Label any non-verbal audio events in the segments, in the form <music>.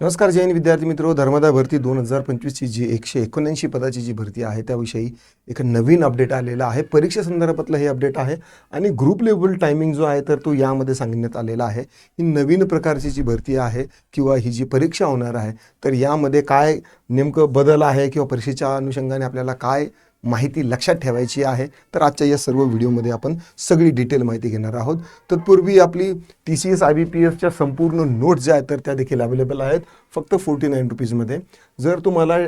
नमस्कार जैन विद्यार्थी मित्र. धर्मदा भरती दोन हजार पंचवीसची जी एकशे एकोणऐंशी पदाची जी भरती आहे त्याविषयी एक नवीन अपडेट आलेला आहे. परीक्षेसंदर्भातलं हे अपडेट आहे आणि ग्रुप लेवल टायमिंग जो आहे तर तो यामध्ये सांगण्यात आलेला आहे. ही नवीन प्रकारची जी भरती आहे किंवा ही जी परीक्षा होणार आहे तर यामध्ये काय नेमकं बदल आहे किंवा परीक्षेच्या अनुषंगाने आपल्याला काय माहिती लक्षात ठेवायची आहे. तर आजच्या या सर्व व्हिडिओमध्ये आपण सगळी डिटेल माहिती घेणार आहोत. तत्पूर्वी आपली T C S I B P एसच्या संपूर्ण नोट्स ज्या आहेत तर त्या देखील अवेलेबल आहेत. फक्त फोर्टी नाईन रुपीजमध्ये जर तुम्हाला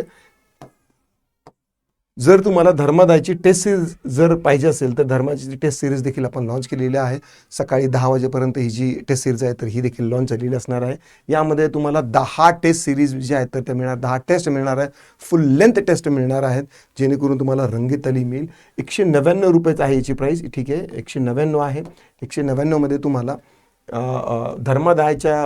जर तुम्हाला धर्मादायची टेस्ट सिरीज जर पाहिजे असेल तर धर्माची टेस्ट सिरीज देखील आपण लॉन्च केलेली आहे. सकाळी दहा वाजेपर्यंत ही जी टेस्ट सिरीज आहे तर ही देखील लॉन्च झालेली असणार आहे. यामध्ये तुम्हाला दहा टेस्ट सिरीज जे आहेत तर त्या मिळणार दहा टेस्ट मिळणार आहे फुल लेंथ टेस्ट मिळणार आहेत जेणेकरून तुम्हाला रंगीत ताली मिळेल. एकशे नव्याण्णव रुपयेच आहे याची प्राईस ठीक आहे एकशे नव्याण्णव आहे. एकशे नव्याण्णवमध्ये तुम्हाला धर्मादायच्या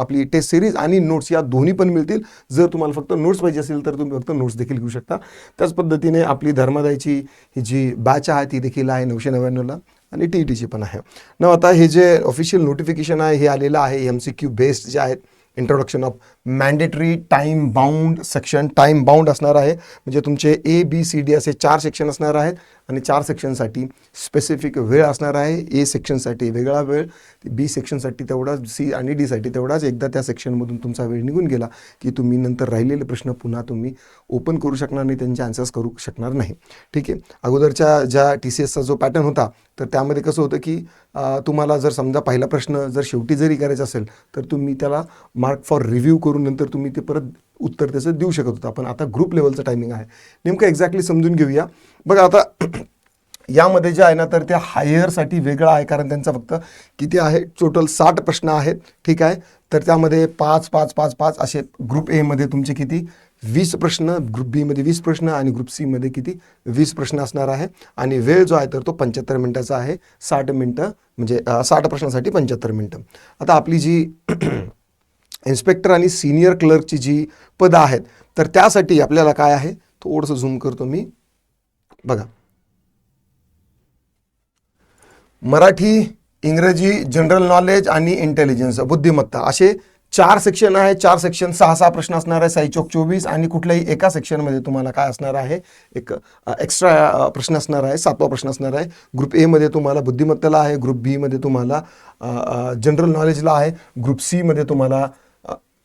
आपली टेस्ट सिरीज आणि नोट्स या दोन्ही पण मिळतील. जर तुम्हाला फक्त नोट्स पाहिजे असेल तर तुम्ही फक्त नोट्स देखील घेऊ शकता. त्याच पद्धतीने आपली धर्मादायची ही जी बॅच आहे ती देखील आहे नऊशे नव्याण्णवला आणि टी ई टीची पण आहे. न आता हे जे ऑफिशियल नोटिफिकेशन आहे हे आलेलं आहे एम सी क्यू बेस्ड जे आहेत introduction of mandatory time bound section time bound असणार आहे. म्हणजे तुमचे ए बी सी डी असे चार सेक्शन असणार आहेत. आणि चार सेक्शनसाठी स्पेसिफिक वेळ असणार आहे. ए सेक्शनसाठी वेगळा वेळ बी सेक्शनसाठी तेवढाच सी आणि डीसाठी तेवढाच. एकदा त्या सेक्शनमधून तुमचा वेळ निघून गेला की तुम्ही नंतर राहिलेले प्रश्न पुन्हा तुम्ही ओपन करू शकणार नाही त्यांचे आन्सर्स करू शकणार नाही. ठीक आहे? अगोदरच्या ज्या टी सी एसचा जो पॅटर्न होता तर त्यामध्ये कसं होतं की तुम्हाला जर समजा पहिला प्रश्न जर शेवटी जरी करायचा असेल तर तुम्ही त्याला मार्क फॉर रिव्ह्यू करून नंतर तुम्ही ते परत उत्तर त्याचं देऊ शकत होतं. आपण आता ग्रुप लेवलचं टायमिंग आहे. नेमकं एक्झॅक्टली समजून घेऊया. बघा आता <clears throat> यामध्ये जे आहे ना तर त्या हायरसाठी वेगळं आहे कारण त्यांचा फक्त किती आहे? टोटल साठ प्रश्न आहेत. ठीक आहे? तर त्यामध्ये पाच पाच पाच पाच असे ग्रुप एमध्ये तुमचे किती? वीस प्रश्न ग्रुप बीमध्ये वीस प्रश्न आणि ग्रुप सीमध्ये किती? वीस प्रश्न असणार आहे. आणि वेळ जो आहे तर तो पंच्याहत्तर मिनटाचा आहे. साठ मिनटं म्हणजे साठ प्रश्नासाठी पंच्याहत्तर मिनटं. आता आपली जी इन्स्पेक्टर आणि सिनियर क्लर्कची जी पदं आहेत तर त्यासाठी आपल्याला काय आहे? थोडंसं झूम करतो मी. बघा. मराठी इंग्रजी जनरल नॉलेज आणि इंटेलिजन्स बुद्धिमत्ता असे चार सेक्शन आहे. चार सेक्शन सहा सहा प्रश्न असणार आहे. साई चौक चोवीस आणि कुठल्याही एका सेक्शनमध्ये तुम्हाला काय असणार आहे? एक एक्स्ट्रा प्रश्न असणार आहे. सातवा प्रश्न असणार आहे. ग्रुप एमध्ये तुम्हाला बुद्धिमत्तेला आहे. ग्रुप बीमध्ये तुम्हाला जनरल नॉलेजला आहे. ग्रुप सीमध्ये तुम्हाला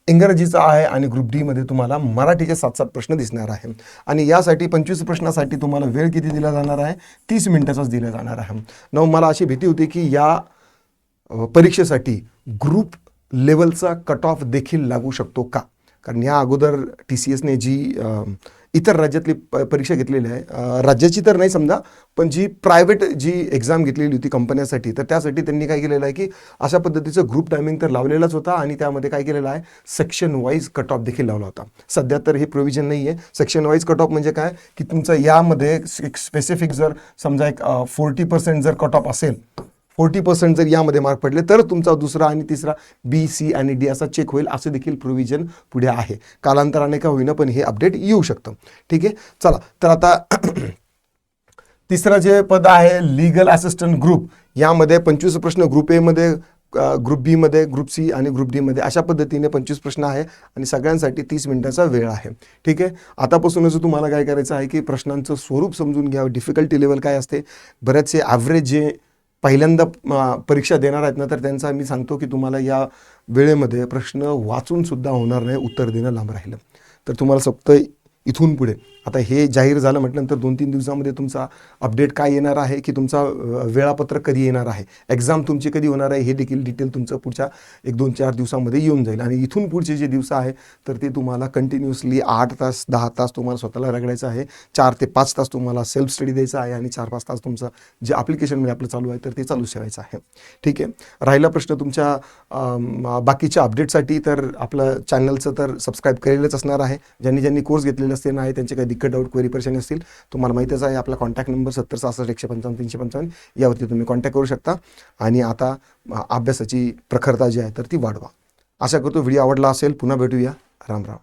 इंग्रजीचा आहे आणि ग्रुप डीमध्ये तुम्हाला मराठीचे सात सात प्रश्न दिसणार आहे आणि यासाठी पंचवीस प्रश्नासाठी तुम्हाला वेळ किती दिला जाणार आहे? तीस मिनिटाचाच दिला जाणार आहे. न मला अशी भीती होती की या परीक्षेसाठी ग्रुप लेवलचा कट ऑफ देखील लागू शकतो का? कारण या अगोदर टी सी एसने जी इतर राज्यातली प परीक्षा घेतलेली आहे. राज्याची तर नाही समजा पण जी प्रायव्हेट जी एक्झाम घेतलेली होती कंपन्यासाठी तर त्यासाठी त्यांनी काय केलेलं आहे की अशा पद्धतीचं ग्रुप टायमिंग तर लावलेलाच होता आणि त्यामध्ये काय केलेलं आहे सेक्शन वाईज कट ऑफ देखील लावला होता. सध्या तर हे प्रोव्हिजन नाही आहे. सेक्शन वाईज कट ऑफ म्हणजे काय की तुमचं यामध्ये एक स्पेसिफिक जर समजा एक फोर्टी पर्सेंट जर कट ऑफ असेल फोर्टी पर्सेंट जर यामध्ये मार्क पडले तर तुमचा दुसरा आणि तिसरा बी सी आणि डी असा चेक होईल. असं देखील प्रोव्हिजन पुढे आहे. कालांतराने का होईना पण हे अपडेट येऊ शकतं. ठीक आहे? चला तर आता <clears throat> तिसरं जे पद आहे लीगल असिस्टंट ग्रुप यामध्ये पंचवीस प्रश्न ग्रुप एमध्ये ग्रुप बीमध्ये ग्रुप सी आणि ग्रुप डीमध्ये अशा पद्धतीने पंचवीस प्रश्न आहे आणि सगळ्यांसाठी तीस मिनिटाचा वेळ आहे. ठीक आहे? आतापासूनच तुम्हाला काय करायचं आहे की प्रश्नांचं स्वरूप समजून घ्या डिफिकल्टी लेवल काय असते? बरेचसे ॲव्हरेज जे पहिल्यांदा परीक्षा देणार आहेत ना तर त्यांचा मी सांगतो की तुम्हाला या वेळेमध्ये प्रश्न वाचून सुद्धा होणार नाही उत्तर देणं लांब राहिलं. तर तुम्हाला फक्त इथून पुढे. आता हे जाहीर झालं म्हटल्यानंतर दोन तीन दिवसामध्ये तुमचा अपडेट काय येणार आहे की तुमचा वेळापत्रक कधी येणार आहे? एक्झाम तुमची कधी होणार आहे हे देखील डिटेल तुमचं पुढच्या एक दोन चार दिवसामध्ये येऊन जाईल. आणि इथून पुढचे जे दिवस आहे तर ते तुम्हाला कंटिन्युअसली आठ तास दहा तास तुम्हाला स्वतःला रगडायचं आहे. चार ते पाच तास तुम्हाला सेल्फ स्टडी द्यायचा आहे आणि चार पाच तास तुमचं जे ॲप्लिकेशनमध्ये आपलं चालू आहे तर ते चालू ठेवायचं आहे. ठीक आहे? राहिला प्रश्न तुमच्या बाकीच्या अपडेटसाठी तर आपलं चॅनलचं तर सबस्क्राईब केलेलंच असणार आहे. ज्यांनी ज्यांनी कोर्स घेतलेला असतील नाही त्यांचे काही दिक्कत डाऊट क्वेरी परेशानी असतील तुम्हाला माहितीच आहे आपला कॉन्टॅक्ट नंबर सत्तर सहासष्ट एकशे पंचावन्न तीनशे पंचावन्न यावरती तुम्ही कॉन्टॅक्ट करू शकता. आणि आता अभ्यासाची प्रखरता जी आहे तर ती वाढवा. आशा करतो व्हिडिओ आवडला असेल पुन्हा भेटूया. राम राम.